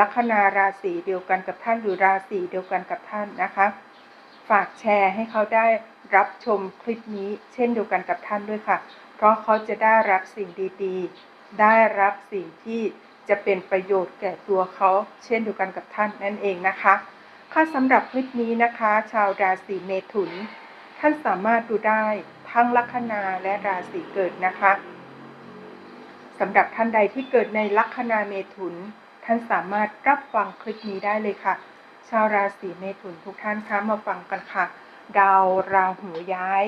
ลัคนาราศีเดียวกันกับท่านหรือราศีเดียวกันกับท่านนะคะ ฝากแชร์ให้เขาได้รับชมคลิปนี้เช่นเดียวกันกับท่านด้วยค่ะ เพราะเขาจะได้รับสิ่งดีๆ ได้รับสิ่งที่จะเป็นประโยชน์แก่ตัวเขาเช่นเดียวกันกับท่านนั่นเองนะคะค่ะสำหรับคลิปนี้นะคะ ชาวราศีเมถุน ท่านสามารถดูได้ทั้งลัคนาและราศีเกิดนะคะสำหรับท่านใดที่เกิดในลัคนาเมถุน ท่านสามารถรับฟังคลิปนี้ได้เลยค่ะ ชาวราศีเมถุนทุกท่านคะมาฟังกันค่ะ ดาวราหูย้าย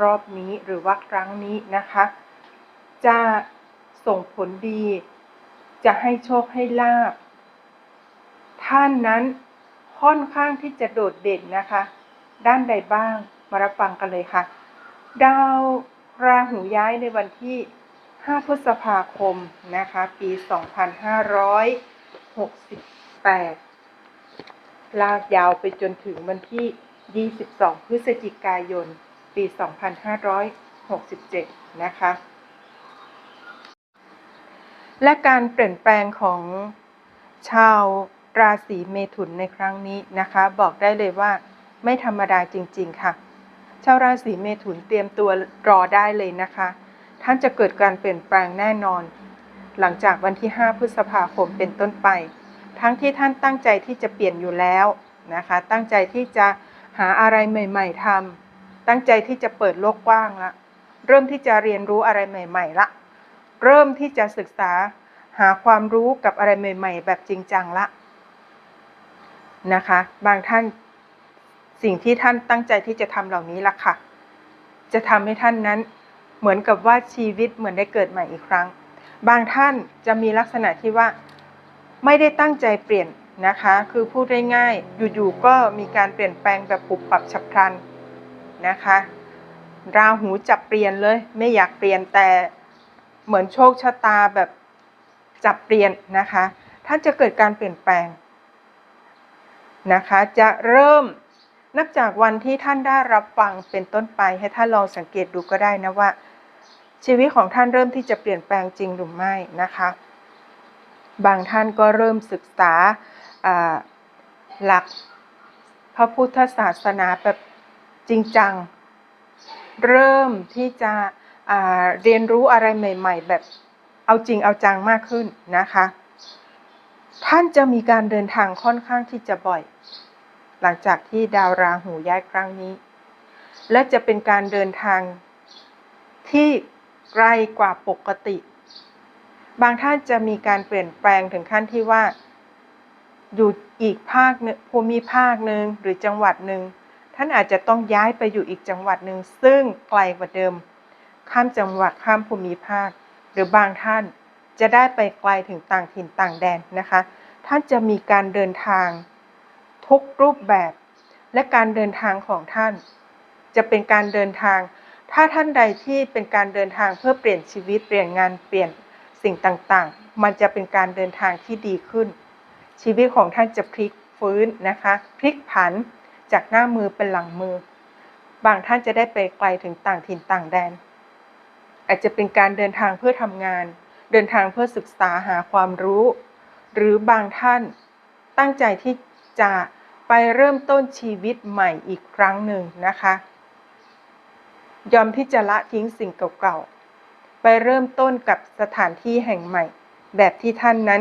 รอบนี้หรือว่าครั้งนี้นะคะ จะส่งผลดี จะให้โชคให้ลาบ ท่านนั้นค่อนข้างที่จะโดดเด่นนะคะ ด้านใดบ้างมารับฟังกันเลยค่ะ ดาวราหูย้ายในวันที่ 5 พฤษภาคมนะคะ ปี 2568 ลากยาวไปจนถึงวันที่ 22 พฤศจิกายน ปี 2567 นะคะ และการเปลี่ยนแปลงของชาวราศีเมถุนในครั้งนี้นะคะ บอกได้เลยว่าไม่ธรรมดาจริง ๆ ค่ะ ชาวราศีเมถุนเตรียมตัวรอได้เลยนะคะ ท่านจะเกิดการเปลี่ยนแปลงแน่นอน หลังจากวันที่ 5 พฤษภาคมเป็นต้นไป ทั้งที่ท่านตั้งใจที่จะเปลี่ยนอยู่แล้วนะคะ ตั้งใจที่จะหาอะไรใหม่ ๆทำตั้งใจที่จะเปิดโลกกว้างละเริ่มที่จะเรียนรู้อะไรใหม่ ๆ ละ เริ่มที่จะศึกษาหาความรู้กับอะไรใหม่ ๆ แบบจริงจังละนะคะ บางท่านสิ่งที่ท่านตั้งใจที่จะทำเหล่านี้ล่ะค่ะ จะทำให้ท่านนั้น เหมือนกับว่าชีวิตเหมือนได้เกิดใหม่อีกครั้ง บางท่านจะมีลักษณะที่ว่าไม่ได้ตั้งใจเปลี่ยนนะคะ คือพูดได้ง่ายอยู่ๆก็มีการเปลี่ยนแปลงแบบปุบปับฉับพลันนะคะ ราหูจับเปลี่ยนเลย ไม่อยากเปลี่ยนแต่เหมือนโชคชะตาแบบจับเปลี่ยนนะคะ ท่านจะเกิดการเปลี่ยนแปลงนะคะ จะเริ่มนับจากวันที่ท่านได้รับฟังเป็นต้นไปให้ท่านลองสังเกตดูก็ได้นะว่า ชีวิตของท่านเริ่มที่จะเปลี่ยนแปลงจริงหรือไม่นะคะ บางท่านก็เริ่มศึกษาหลักพระพุทธศาสนาแบบจริงจัง เริ่มที่จะเรียนรู้อะไรใหม่ ๆ แบบเอาจริงเอาจังมากขึ้นนะคะ ท่านจะมีการเดินทางค่อนข้างที่จะบ่อย หลังจากที่ดาวราหูย้ายครั้งนี้ และจะเป็นการเดินทางที่ ไกลกว่าปกติ บางท่านจะมีการเปลี่ยนแปลงถึงขั้นที่ว่า อยู่อีกภาคภูมิภาคหนึ่งหรือจังหวัดหนึ่งท่านอาจจะต้องย้ายไปอยู่อีกจังหวัดหนึ่งซึ่งไกลกว่าเดิม ข้ามจังหวัดข้ามภูมิภาค หรือบางท่านจะได้ไปไกลถึงต่างถิ่นต่างแดนนะคะ ท่านจะมีการเดินทางทุกรูปแบบ และการเดินทางของท่าน จะเป็นการเดินทาง ถ้าท่านใดที่เป็นการเดินทางเพื่อเปลี่ยนชีวิตเปลี่ยนงานเปลี่ยนสิ่งต่างๆ มันจะเป็นการเดินทางที่ดีขึ้น ชีวิตของท่านจะพลิกฟื้นนะคะพลิกผันจากหน้ามือเป็นหลังมือ บางท่านจะได้ไปไกลถึงต่างถิ่นต่างแดน อาจจะเป็นการเดินทางเพื่อทำงาน เดินทางเพื่อศึกษาหาความรู้ หรือบางท่านตั้งใจที่จะไปเริ่มต้นชีวิตใหม่อีกครั้งหนึ่งนะคะ ยอมที่จะละทิ้งสิ่งเก่าๆ ไปเริ่มต้นกับสถานที่แห่งใหม่ แบบที่ท่านนั้น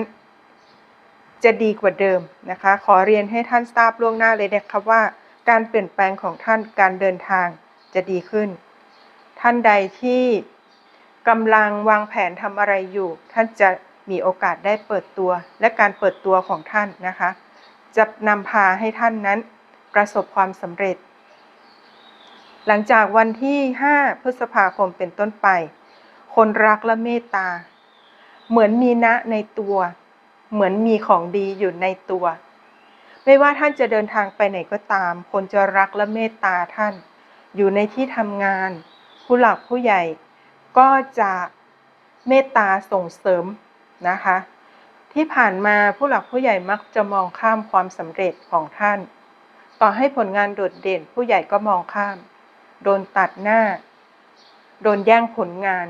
จะดีกว่าเดิมนะคะ ขอเรียนให้ท่านทราบล่วงหน้าเลยนะคะว่า การเปลี่ยนแปลงของท่านการเดินทางจะดีขึ้น ท่านใดที่กำลังวางแผนทำอะไรอยู่ ท่านจะมีโอกาสได้เปิดตัว และการเปิดตัวของท่านนะคะ จะนำพาให้ท่านนั้นประสบความสำเร็จ หลังจากวันที่ 5 พฤษภาคมเป็นต้นไป คนรักและเมตตา เหมือนมีณในตัว เหมือนมีของดีอยู่ในตัวไปไม่ว่าท่านจะเดินทางไปไหนก็ตาม คนจะรักและเมตตาท่าน อยู่ในที่ทำงาน ผู้หลักผู้ใหญ่ก็จะเมตตาส่งเสริมนะคะ ที่ผ่านมาผู้หลักผู้ใหญ่มักจะมองข้ามความสำเร็จของท่าน ต่อให้ผลงานโดดเด่นผู้ใหญ่ก็มองข้าม โดนตัดหน้า โดนแย่งผลงาน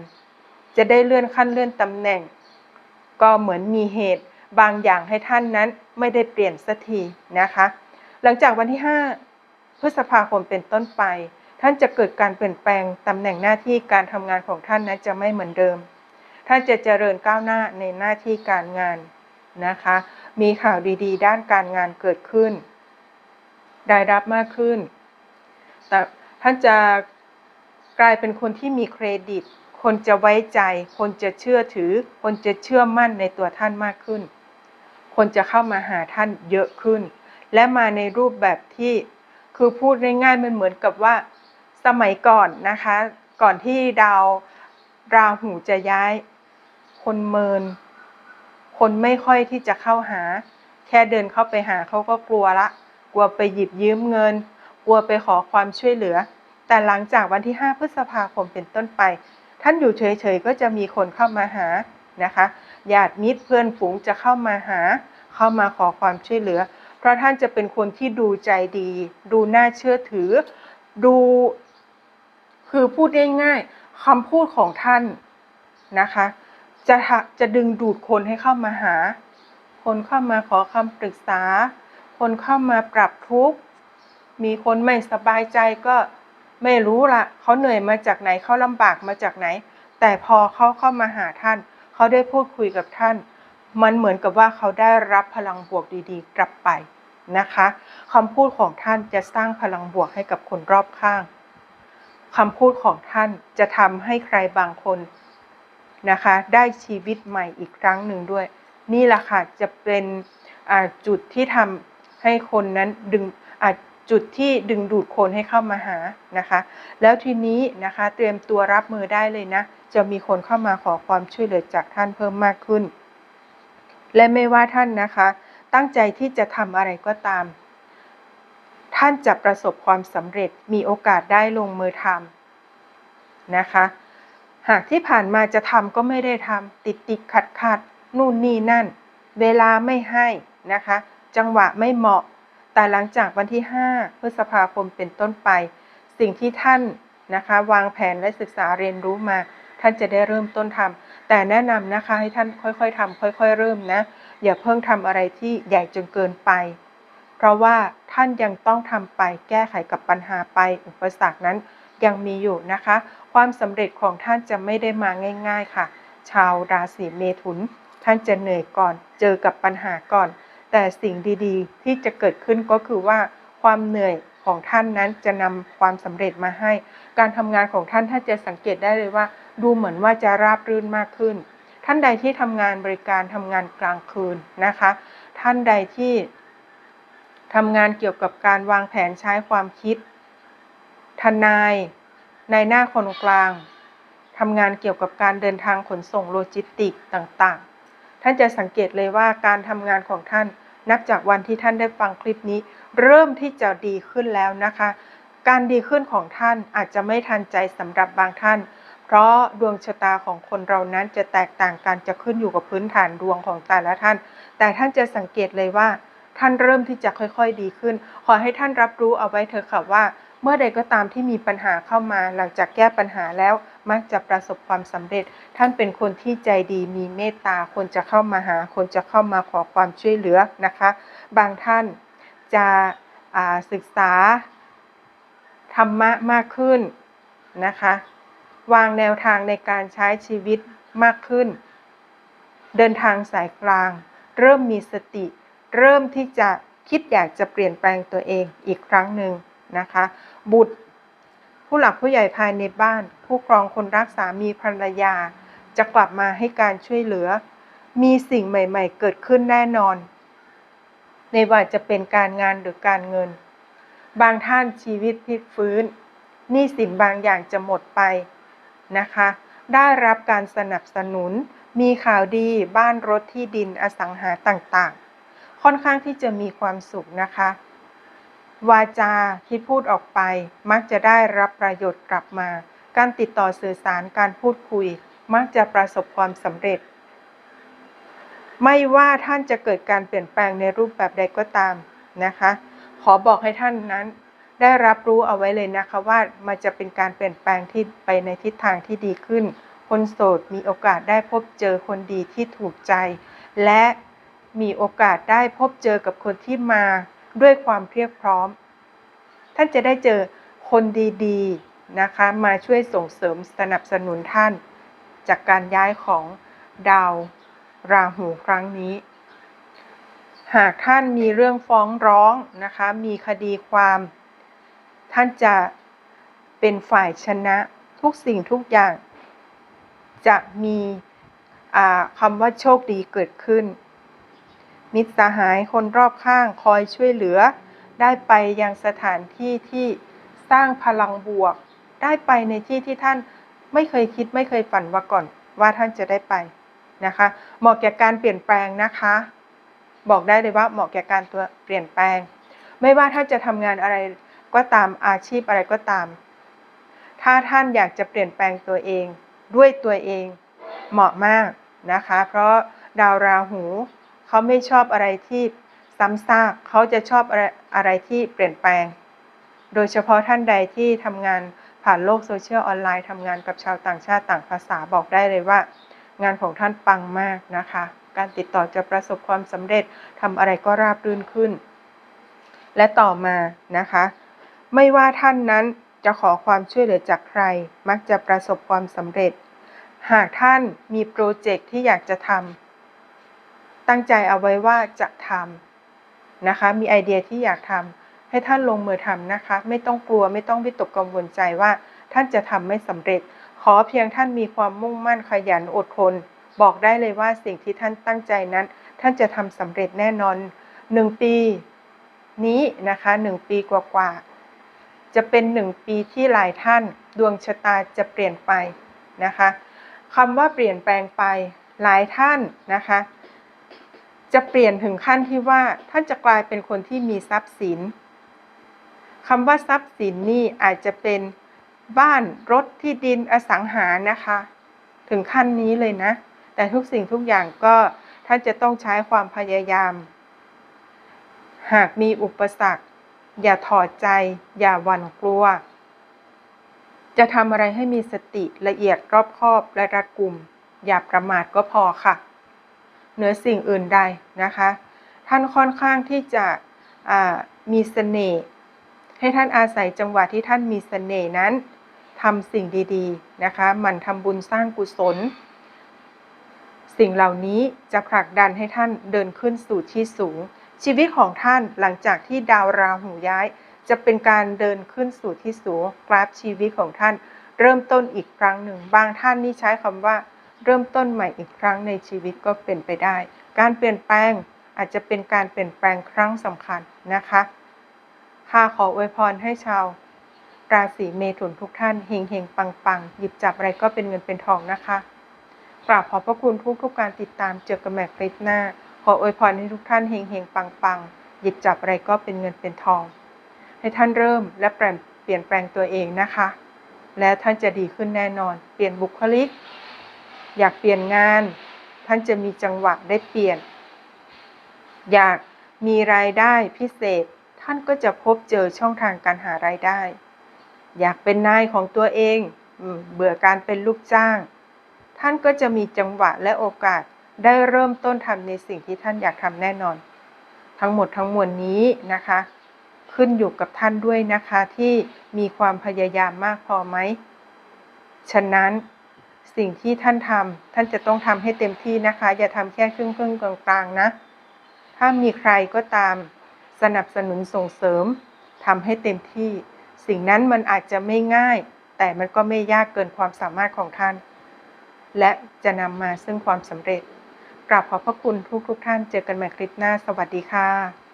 จะได้เลื่อนขั้นเลื่อนตำแหน่ง ก็เหมือนมีเหตุบางอย่างให้ท่านนั้นไม่ได้เปลี่ยนสักทีนะคะ หลังจากวันที่ 5 พฤษภาคมเป็นต้นไป ท่านจะเกิดการเปลี่ยนแปลงตำแหน่งหน้าที่การทำงานของท่านนั้นจะไม่เหมือนเดิม ท่านจะเจริญก้าวหน้าในหน้าที่การงานนะคะ มีข่าวดีๆ ด้านการงานเกิดขึ้น ได้รับมากขึ้น แต่ ท่านจะกลายเป็นคนที่มีเครดิต คนจะไว้ใจ คนจะเชื่อถือ คนจะเชื่อมั่นในตัวท่านมากขึ้น คนจะเข้ามาหาท่านเยอะขึ้น และมาในรูปแบบที่คือพูดง่ายๆมันเหมือนกับว่าสมัยก่อนนะคะ ก่อนที่ดาวราหูจะย้าย คนเมิน คนไม่ค่อยที่จะเข้าหา แค่เดินเข้าไปหาเขาก็กลัวละ กลัวไปหยิบยืมเงิน กลัวไปขอความช่วยเหลือ แต่หลังจากวันที่ 5 พฤษภาคมเป็นต้นไป ท่านอยู่เฉยๆก็จะมีคนเข้ามาหานะคะญาติมิตรเพื่อนฝูงจะเข้ามาหา เข้ามาขอความช่วยเหลือ เพราะท่านจะเป็นคนที่ดูใจดี ดูน่าเชื่อถือ ดูคือพูดง่ายๆคำพูดของท่านนะคะจะจะดึงดูดคนให้เข้ามาหา คนเข้ามาขอคำปรึกษา คนเข้ามาปรับทุกข์ มีคนไม่สบายใจก็ไม่รู้ละเขาเหนื่อยมาจากไหนเขาลำบากมาจากไหน แต่พอเขาเข้ามาหาท่าน เขาได้พูดคุยกับท่าน มันเหมือนกับว่าเขาได้รับพลังบวกดีๆ กลับไปนะคะคำพูดของท่านจะสร้างพลังบวกให้กับคนรอบข้างคำพูดของท่านจะทำให้ใครบางคนนะคะ ได้ชีวิตใหม่อีกครั้งหนึ่งด้วย นี่แหละค่ะจะเป็นจุดที่ทำให้คนนั้นดึงอาจ จุดที่ดึงดูดคนให้เข้ามาหานะคะ แล้วทีนี้นะคะเตรียมตัวรับมือได้เลยนะ จะมีคนเข้ามาขอความช่วยเหลือจากท่านเพิ่มมากขึ้น และไม่ว่าท่านนะคะ ตั้งใจที่จะทำอะไรก็ตาม ท่านจะประสบความสำเร็จมีโอกาสได้ลงมือทำนะคะ หากที่ผ่านมาจะทำก็ไม่ได้ทำติดติดขัดขัดนู่นนี่นั่น เวลาไม่ให้นะคะ จังหวะไม่เหมาะ แต่หลังจากวันที่ 5 พฤษภาคมเป็นต้นไป สิ่งที่ท่านนะคะ วางแผนและศึกษาเรียนรู้มา ท่านจะได้เริ่มต้นทำแต่แนะนำนะคะให้ท่านค่อยๆทำค่อย ๆ เริ่มนะ อย่าเพิ่งทำอะไรที่ใหญ่จนเกินไป เพราะว่าท่านยังต้องทำไปแก้ไขกับปัญหาไปอุปสรรคนั้นยังมีอยู่นะคะ ความสำเร็จของท่านจะไม่ได้มาง่าย ๆค่ะ ชาวราศีเมถุน ท่านจะเหนื่อยก่อน เจอกับปัญหาก่อน แต่สิ่งดีๆ ที่จะเกิดขึ้นก็คือว่าความเหนื่อยของท่านนั้นจะนำความสำเร็จมาให้ การทำงานของท่านท่านจะสังเกตได้เลยว่า ดูเหมือนว่าจะราบรื่นมากขึ้น ท่านใดที่ทำงานบริการทำงานกลางคืนนะคะ ท่านใดที่ทำงานเกี่ยวกับการวางแผนใช้ความคิด ทนายในหน้าคนกลาง ทำงานเกี่ยวกับการเดินทางขนส่งโลจิสติกต่างๆ ท่านจะสังเกตเลยว่าการทำงานของท่าน นับจากวันที่ท่านได้ฟังคลิปนี้ เริ่มที่จะดีขึ้นแล้วนะคะ การดีขึ้นของท่านอาจจะไม่ทันใจสำหรับบางท่าน เพราะดวงชะตาของคนเรานั้นจะแตกต่างกันจะขึ้นอยู่กับพื้นฐานดวงของแต่ละท่าน แต่ท่านจะสังเกตเลยว่า ท่านเริ่มที่จะค่อยๆ ดีขึ้น ขอให้ท่านรับรู้เอาไว้เถอะค่ะว่า เมื่อใดก็ตามที่มีปัญหาเข้ามาหลังจากแก้ปัญหาแล้ว มักจะประสบความสำเร็จ ท่านเป็นคนที่ใจดีมีเมตตาคนจะเข้ามาหา คนจะเข้ามาขอความช่วยเหลือนะคะ บางท่านจะศึกษาธรรมะมากขึ้นนะคะ วางแนวทางในการใช้ชีวิตมากขึ้น เดินทางสายกลาง เริ่มมีสติ เริ่มที่จะคิดอยากจะเปลี่ยนแปลงตัวเองอีกครั้งหนึ่งนะคะ บุตร ผู้หลักผู้ใหญ่ภายในบ้าน ผู้ครองคนรักสามีภรรยา จะกลับมาให้การช่วยเหลือ มีสิ่งใหม่ ๆ เกิดขึ้นแน่นอน ในว่าจะเป็นการงานหรือการเงิน บางท่านชีวิตพลิกฟื้นหนี้สินบางอย่างจะหมดไปนะคะ ได้รับการสนับสนุน มีข่าวดีบ้านรถที่ดินอสังหาต่างๆ ค่อนข้างที่จะมีความสุขนะคะ วาจาที่พูดออกไป มักจะได้รับประโยชน์กลับมา การติดต่อสื่อสารการพูดคุย มักจะประสบความสำเร็จ ไม่ว่าท่านจะเกิดการเปลี่ยนแปลงในรูปแบบใดก็ตามนะคะ ขอบอกให้ท่านนั้น ได้รับรู้เอาไว้เลยนะคะว่ามันจะเป็นการเปลี่ยนแปลงที่ไปในทิศทางที่ดีขึ้น คนโสดมีโอกาสได้พบเจอคนดีที่ถูกใจ และมีโอกาสได้พบเจอกับคนที่มา ด้วยความเพียบพร้อม ท่านจะได้เจอคนดีๆนะคะ มาช่วยส่งเสริมสนับสนุนท่าน จากการย้ายของดาวราหูครั้งนี้ หากท่านมีเรื่องฟ้องร้องนะคะ มีคดีความ ท่านจะเป็นฝ่ายชนะทุกสิ่งทุกอย่าง จะมีอาคำว่าโชคดีเกิดขึ้น มิตรสหายคนรอบข้างคอยช่วยเหลือ ได้ไปยังสถานที่ที่สร้างพลังบวก ได้ไปในที่ที่ท่านไม่เคยคิดไม่เคยฝันว่าก่อนว่าท่านจะได้ไปนะคะ เหมาะแก่การเปลี่ยนแปลงนะคะ บอกได้เลยว่าเหมาะแก่การตัวเปลี่ยนแปลง ไม่ว่าท่านจะทำงานอะไรก็ตามอาชีพอะไรก็ตาม ถ้าท่านอยากจะเปลี่ยนแปลงตัวเอง ด้วยตัวเองเหมาะมากนะคะ เพราะดาวราหู เขาไม่ชอบอะไรที่ซ้ำซากเขาจะชอบอะไรอะไรที่เปลี่ยนแปลง โดยเฉพาะท่านใดที่ทำงานผ่านโลกโซเชียลออนไลน์ทำงานกับชาวต่างชาติต่างภาษาบอกได้เลยว่า งานของท่านปังมากนะคะ การติดต่อจะประสบความสำเร็จทำอะไรก็ราบรื่นขึ้น และต่อมานะคะ ไม่ว่าท่านนั้นจะขอความช่วยเหลือจากใคร มักจะประสบความสำเร็จ หากท่านมีโปรเจกต์ที่อยากจะทำ ตั้งใจเอาไว้ว่าจะทำนะคะ มีไอเดียที่อยากทำให้ท่านลงมือทำนะคะ ไม่ต้องกลัวไม่ต้องวิตกกังวลใจว่าท่านจะทำไม่สำเร็จ ขอเพียงท่านมีความมุ่งมั่นขยันอดทน บอกได้เลยว่าสิ่งที่ท่านตั้งใจนั้น ท่านจะทำสำเร็จแน่นอนหนึ่งปีนี้นะคะหนึ่งปีกว่าๆจะเป็นหนึ่งปีที่หลายท่านดวงชะตาจะเปลี่ยนไปนะคะคำว่าเปลี่ยนแปลงไปหลายท่านนะคะ จะเปลี่ยนถึงขั้นที่ว่าท่านจะกลายเป็นคนที่มีทรัพย์สินคำว่าทรัพย์สินนี่อาจจะเป็นบ้านรถที่ดินอสังหานะคะ ถึงขั้นนี้เลยนะ แต่ทุกสิ่งทุกอย่างก็ท่านจะต้องใช้ความพยายาม หากมีอุปสรรค อย่าถอดใจ อย่าหวั่นกลัว จะทำอะไรให้มีสติละเอียดรอบคอบและรัดกุม อย่าประมาทก็พอค่ะ เหนือสิ่งอื่นใดนะคะ ท่านค่อนข้างที่จะมีเสน่ห์ให้ท่านอาศัยจังหวะที่ท่านมีเสน่ห์นั้นทำสิ่งดีๆนะคะหมั่นทำบุญสร้างกุศล สิ่งเหล่านี้จะผลักดันให้ท่านเดินขึ้นสู่ที่สูง ชีวิตของท่านหลังจากที่ดาวราหูย้าย จะเป็นการเดินขึ้นสู่ที่สูง กราฟชีวิตของท่านเริ่มต้นอีกครั้งหนึ่ง บางท่านนี่ใช้คำว่า เริ่มต้นใหม่อีกครั้งในชีวิตก็เป็นไปได้ การเปลี่ยนแปลงอาจจะเป็นการเปลี่ยนแปลงครั้งสำคัญนะคะข้าขออวยพรให้ชาว ราศีเมถุนทุกท่านเฮงเฮงปังปังหยิบจับอะไรก็เป็นเงินเป็นทองนะคะกราบขอบพระคุณทุกทุกการติดตามเจอกันแมคคลิปหน้า ขออวยพรให้ทุกท่านเฮงเฮงปังปังหยิบจับอะไรก็เป็นเงินเป็นทอง ให้ท่านเริ่มและเปลี่ยนเปลี่ยนแปลงตัวเองนะคะ และท่านจะดีขึ้นแน่นอน เปลี่ยนบุคลิก อยากเปลี่ยนงาน ท่านจะมีจังหวะได้เปลี่ยน อยากมีรายได้พิเศษ ท่านก็จะพบเจอช่องทางการหารายได้ อยากเป็นนายของตัวเองอเบื่อการเป็นลูกจ้าง ท่านก็จะมีจังหวะและโอกาสได้เริ่มต้นทำในสิ่งที่ท่านอยากทำแน่นอน ทั้งหมดทั้งมวลนี้นะคะ ขึ้นอยู่กับท่านด้วยนะคะที่มีความพยายามมากพอไหม ฉะนั้น สิ่งที่ท่านทำท่านจะต้องทำให้เต็มที่นะคะ อย่าทำแค่ครึ่งครึ่งกลางๆนะ ถ้ามีใครก็ตามสนับสนุนส่งเสริมทำให้เต็มที่ สิ่งนั้นมันอาจจะไม่ง่าย แต่มันก็ไม่ยากเกินความสามารถของท่าน และจะนำมาซึ่งความสำเร็จกราบขอบพระคุณทุกทุกๆท่านเจอกันใหม่คลิปหน้า สวัสดีค่ะ